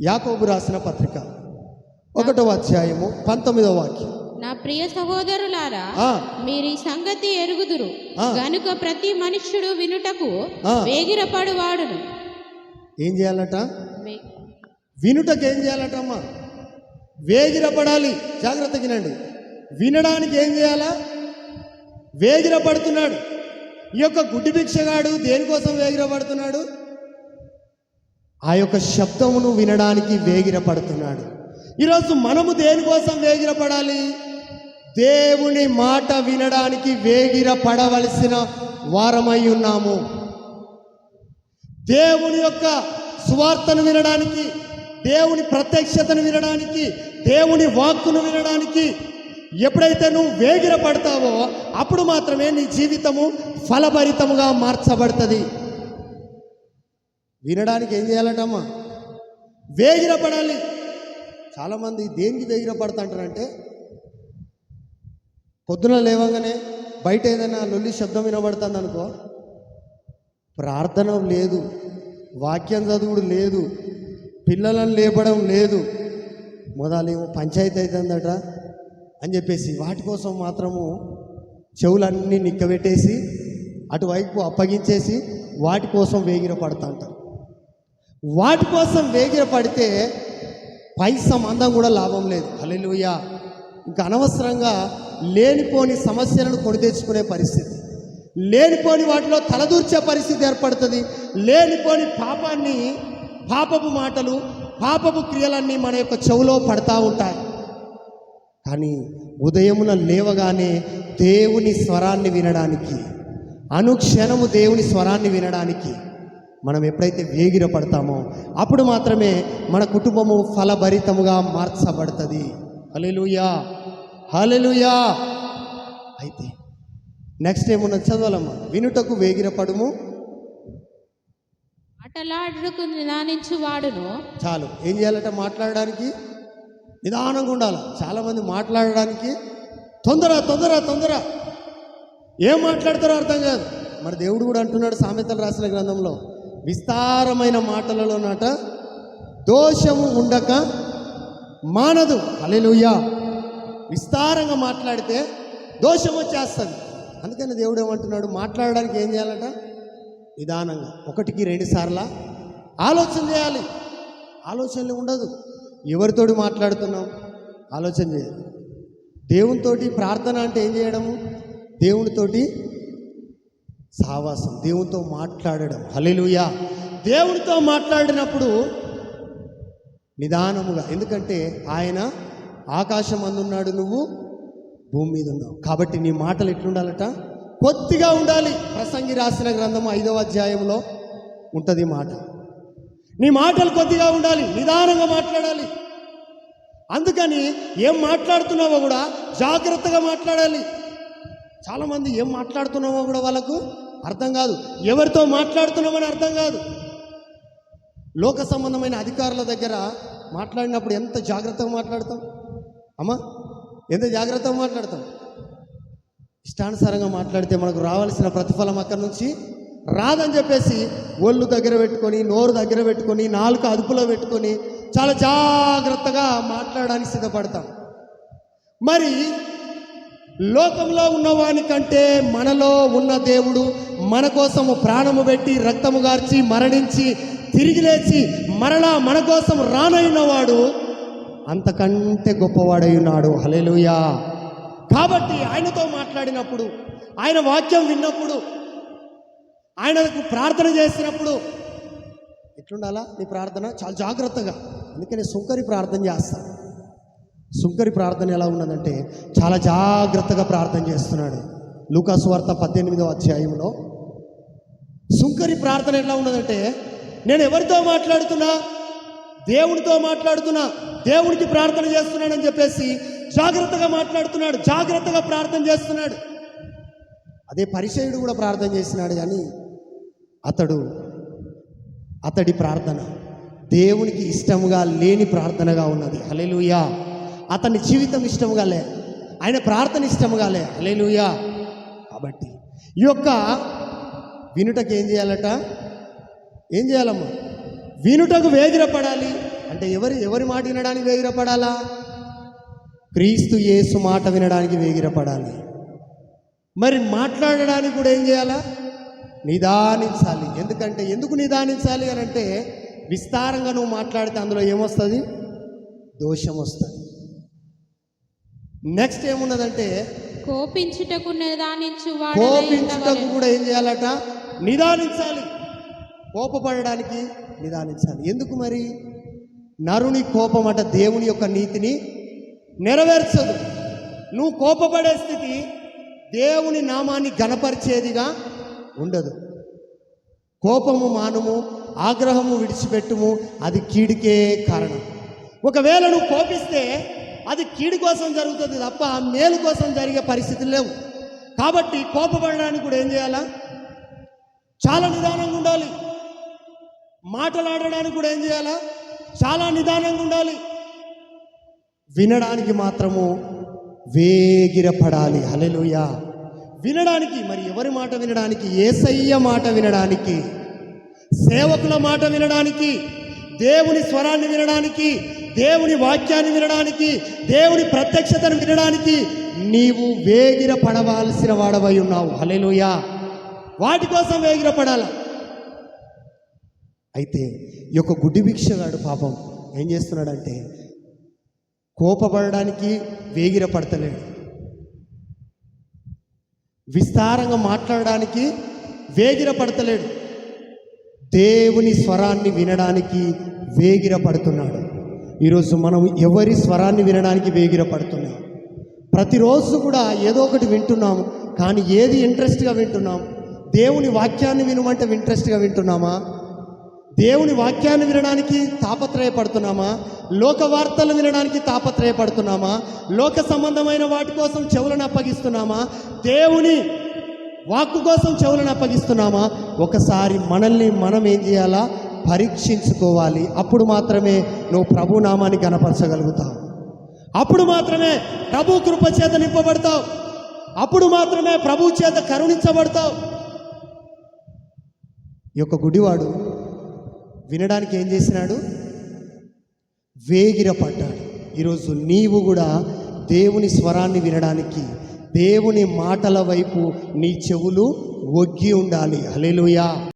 యాకోబు రాసిన పత్రిక ఒకటో అధ్యాయము పంతొమ్మిదో వాక్యం. నా ప్రియ సహోదరులారా మీరు ఈ సంగతి ఎరుగుదురు. గనుక ప్రతి మనుష్యుడు వినుటకు ఆ. వేగిరపడువాడును. ఏం చేయాలట? వినుటకు ఏం చేయాలటమ్మా? వేగిరపడాలి. జాగ్రత్తగినండి వినడానికి ఏం చేయాలా? వేగిరపడుతున్నాడు. ఈ యొక్క గుడ్డి భిక్షగాడు దేనికోసం వేగిరపడుతున్నాడు? ఆ యొక్క శబ్దమును వినడానికి వేగిరపడుతున్నాడు. ఈరోజు మనము దేనికోసం వేగిరపడాలి? దేవుని మాట వినడానికి వేగిరపడవలసిన వారమై ఉన్నాము. దేవుని యొక్క సువార్తను వినడానికి దేవుని ప్రత్యక్షతను వినడానికి దేవుని వాక్కును వినడానికి ఎప్పుడైతే నువ్వు వేగిరపడతావో అప్పుడు మాత్రమే నీ జీవితము ఫలభరితముగా మార్చబడుతుంది. వినడానికి ఏం చేయాలంటమ్మా? వేగిర పడాలి. చాలామంది దేనికి వేగిర పడతాంటారంటే పొద్దున లేవగానే బయట ఏదైనా లొల్లి శబ్దం వినబడుతుంది అనుకో ప్రార్థన లేదు వాక్యం చదువుడు లేదు పిల్లలను లేపడం లేదు. మొదలేమో పంచాయతీ అవుతుందట అని చెప్పేసి వాటి కోసం మాత్రము చెవులన్నీ నిక్కబెట్టేసి అటువైపు అప్పగించేసి వాటి కోసం వేగిర పడుతుంటారు. వాటి కోసం వేగిర పడితే పై సంబంధం కూడా లాభం లేదు. హలెలుయ ఇంకా అనవసరంగా లేనిపోని సమస్యలను కొని తెచ్చుకునే పరిస్థితి. లేనిపోని వాటిలో తలదూర్చే పరిస్థితి ఏర్పడుతుంది. లేనిపోని పాపాన్ని పాపపు మాటలు పాపపు క్రియలన్నీ మన యొక్క చెవులో పడతా ఉంటాయి. కానీ ఉదయమున లేవగానే దేవుని స్వరాన్ని వినడానికి అనుక్షణము దేవుని స్వరాన్ని వినడానికి మనం ఎప్పుడైతే వేగిర పడతామో అప్పుడు మాత్రమే మన కుటుంబము ఫలభరితముగా మార్చబడుతుంది. హలెలుయా హలెలుయా అయితే నెక్స్ట్ ఏమున్నది చదవాలమ్మా? వినుటకు వేగిరపడుము. మాటలాడుటకు నిదానించు వాడును చాలు. ఏం చేయాలంటే మాట్లాడడానికి? నిదానంగా ఉండాలి. చాలామంది మాట్లాడడానికి తొందర తొందర తొందర. ఏం మాట్లాడతారో అర్థం కాదు. మరి దేవుడు కూడా అంటున్నాడు సామెతలు రాసిన గ్రంథంలో. విస్తారమైన మాటలలో నాట దోషము ఉండక మానదు. అలెలుయ్యా విస్తారంగా మాట్లాడితే దోషం వచ్చేస్తుంది. అందుకని దేవుడు ఏమంటున్నాడు? మాట్లాడడానికి ఏం చేయాలట? నిదానంగా ఒకటికి రెండు సార్ల ఆలోచన చేయాలి. ఆలోచనలు ఉండదు. ఎవరితోటి మాట్లాడుతున్నాం? ఆలోచన చేయాలి. దేవునితోటి ప్రార్థన అంటే ఏం చేయడము? దేవునితోటి సావాసం. దేవునితో మాట్లాడడం. హలెలుయా దేవునితో మాట్లాడినప్పుడు నిదానముగా. ఎందుకంటే ఆయన ఆకాశం అందున్నాడు నువ్వు భూమి మీద ఉన్నావు కాబట్టి నీ మాటలు ఎట్లుండాలట? కొద్దిగా ఉండాలి. ప్రసంగి రాసిన గ్రంథం ఐదవ అధ్యాయంలో ఉంటుంది ఈ మాట. నీ మాటలు కొద్దిగా ఉండాలి. నిదానంగా మాట్లాడాలి. అందుకని ఏం మాట్లాడుతున్నావో కూడా జాగ్రత్తగా మాట్లాడాలి. చాలామంది ఏం మాట్లాడుతున్నావో కూడా వాళ్ళకు అర్థం కాదు. ఎవరితో మాట్లాడుతున్నామని అర్థం కాదు. లోక సంబంధమైన అధికారుల దగ్గర మాట్లాడినప్పుడు ఎంత జాగ్రత్తగా మాట్లాడతాం? అమ్మా ఎంత జాగ్రత్తగా మాట్లాడతాం? ఇష్టానుసారంగా మాట్లాడితే మనకు రావాల్సిన ప్రతిఫలం అక్కడి నుంచి రాదని చెప్పేసి ఒళ్ళు దగ్గర పెట్టుకొని నోరు దగ్గర పెట్టుకొని నాలుక అదుపులో పెట్టుకొని చాలా జాగ్రత్తగా మాట్లాడడానికి సిద్ధపడతాం. మరి లోకంలో ఉన్నవాని కంటే మనలో ఉన్న దేవుడు మన కోసము ప్రాణము పెట్టి రక్తము గార్చి మరణించి తిరిగి లేచి మరలా మన కోసం రానైనవాడు అంతకంటే గొప్పవాడై ఉన్నాడు. హలేలుయా కాబట్టి ఆయనతో మాట్లాడినప్పుడు ఆయన వాక్యం విన్నప్పుడు ఆయనకు ప్రార్థన చేసినప్పుడు ఎట్లుండాలా నీ ప్రార్థన? చాలా జాగ్రత్తగా. అందుకని సుంకరి ప్రార్థన చేస్తాను సుంకరి ప్రార్థన ఎలా ఉన్నదంటే చాలా జాగ్రత్తగా ప్రార్థన చేస్తున్నాడు. లూకాసు వార్త పద్దెనిమిదవ అధ్యాయంలో సుంకరి ప్రార్థన ఎలా ఉన్నదంటే నేను ఎవరితో మాట్లాడుతున్నా? దేవునితో మాట్లాడుతున్నా? దేవునికి ప్రార్థన చేస్తున్నాడని చెప్పేసి జాగ్రత్తగా మాట్లాడుతున్నాడు జాగ్రత్తగా ప్రార్థన చేస్తున్నాడు. అదే పరిచయుడు కూడా ప్రార్థన చేసినాడు కానీ అతడు అతడి ప్రార్థన దేవునికి ఇష్టముగా లేని ప్రార్థనగా ఉన్నది. హలెలుయా అతని జీవితం ఇష్టముగా లే ఆయన ప్రార్థన ఇష్టముగా లే హల్లెలూయా. కాబట్టి ఈ యొక్క వినుటకు ఏం చేయాలట? ఏం చేయాలమ్మా? వినుటకు వేగిరపడాలి. అంటే అంటే ఎవరి ఎవరి మాట వినడానికి వేగిరపడాలా? క్రీస్తు యేసు మాట వినడానికి వేగిరపడాలి. మరి మాట్లాడడానికి కూడా ఏం చేయాలా? నిదానించాలి. ఎందుకంటే ఎందుకు నిదానించాలి అని అంటే విస్తారంగా నువ్వు మాట్లాడితే అందులో ఏమొస్తుంది? దోషం వస్తుంది. నెక్స్ట్ ఏమున్నదంటే కోపించుటకు నిదానించు కోపించుటకు కూడా ఏం చేయాలట? నిదానించాలి. కోపపడడానికి నిదానించాలి. ఎందుకు మరి? నరుని కోపం అట దేవుని యొక్క నీతిని నెరవేర్చదు. నువ్వు కోపపడే స్థితి దేవుని నామాన్ని గణపరిచేదిగా ఉండదు. కోపము మానుము ఆగ్రహము విడిచిపెట్టుము అది కీడికే కారణం. ఒకవేళ నువ్వు కోపిస్తే అది కీడు కోసం జరుగుతుంది తప్ప మేలు కోసం జరిగే పరిస్థితులు లేవు. కాబట్టి కోపపడడానికి కూడా ఏం చేయాలా? చాలా నిదానంగా ఉండాలి. మాటలాడడానికి కూడా ఏం చేయాలా? చాలా నిదానంగా ఉండాలి. వినడానికి మాత్రము వేగిరపడాలి. హలెలుయా వినడానికి మరి ఎవరి మాట వినడానికి? ఏసయ్య మాట వినడానికి. సేవకుల మాట వినడానికి. దేవుని స్వరాన్ని వినడానికి. దేవుని వాక్యాన్ని వినడానికి దేవుని ప్రత్యక్షతను వినడానికి నీవు వేగిర పడవలసిన వాడవై ఉన్నావు. హల్లెలూయా. వాటి కోసం వేగిర పడాల అయితే ఈ యొక్క గుడ్డి భిక్షగాడు పాపం ఏం చేస్తున్నాడంటే కోపపడడానికి వేగిర పడతలేడు విస్తారంగా మాట్లాడడానికి వేగిర పడతలేడు దేవుని స్వరాన్ని వినడానికి వేగిర పడుతున్నాడు ఈరోజు మనం ఎవరి స్వరాన్ని వినడానికి వేగిర పడుతున్నాం ప్రతిరోజు కూడా ఏదో ఒకటి వింటున్నాము కానీ ఏది ఇంట్రెస్ట్గా వింటున్నాం? దేవుని వాక్యాన్ని వినమంటే ఇంట్రెస్ట్గా వింటున్నామా? దేవుని వాక్యాన్ని వినడానికి తాపత్రయపడుతున్నామా? లోక వార్తలు వినడానికి తాపత్రయపడుతున్నామా? లోక సంబంధమైన వాటి కోసం చెవులను అప్పగిస్తున్నామా? దేవుని వాక్కు కోసం చెవులను అప్పగిస్తున్నామా? ఒకసారి మనల్ని మనం ఏం చేయాలా? పరీక్షించుకోవాలి. అప్పుడు మాత్రమే నువ్వు ప్రభు నామాన్ని అప్పుడు మాత్రమే ప్రభు కృప చేత నింపబడతావు. అప్పుడు మాత్రమే ప్రభు చేత కరుణించబడతావు. ఈ యొక్క గుడివాడు వినడానికి ఏం చేసినాడు? వేగిర పడ్డాడు ఈరోజు నీవు కూడా దేవుని స్వరాన్ని వినడానికి దేవుని మాటల వైపు నీ చెవులు ఒగ్గి ఉండాలి. హలేలుయా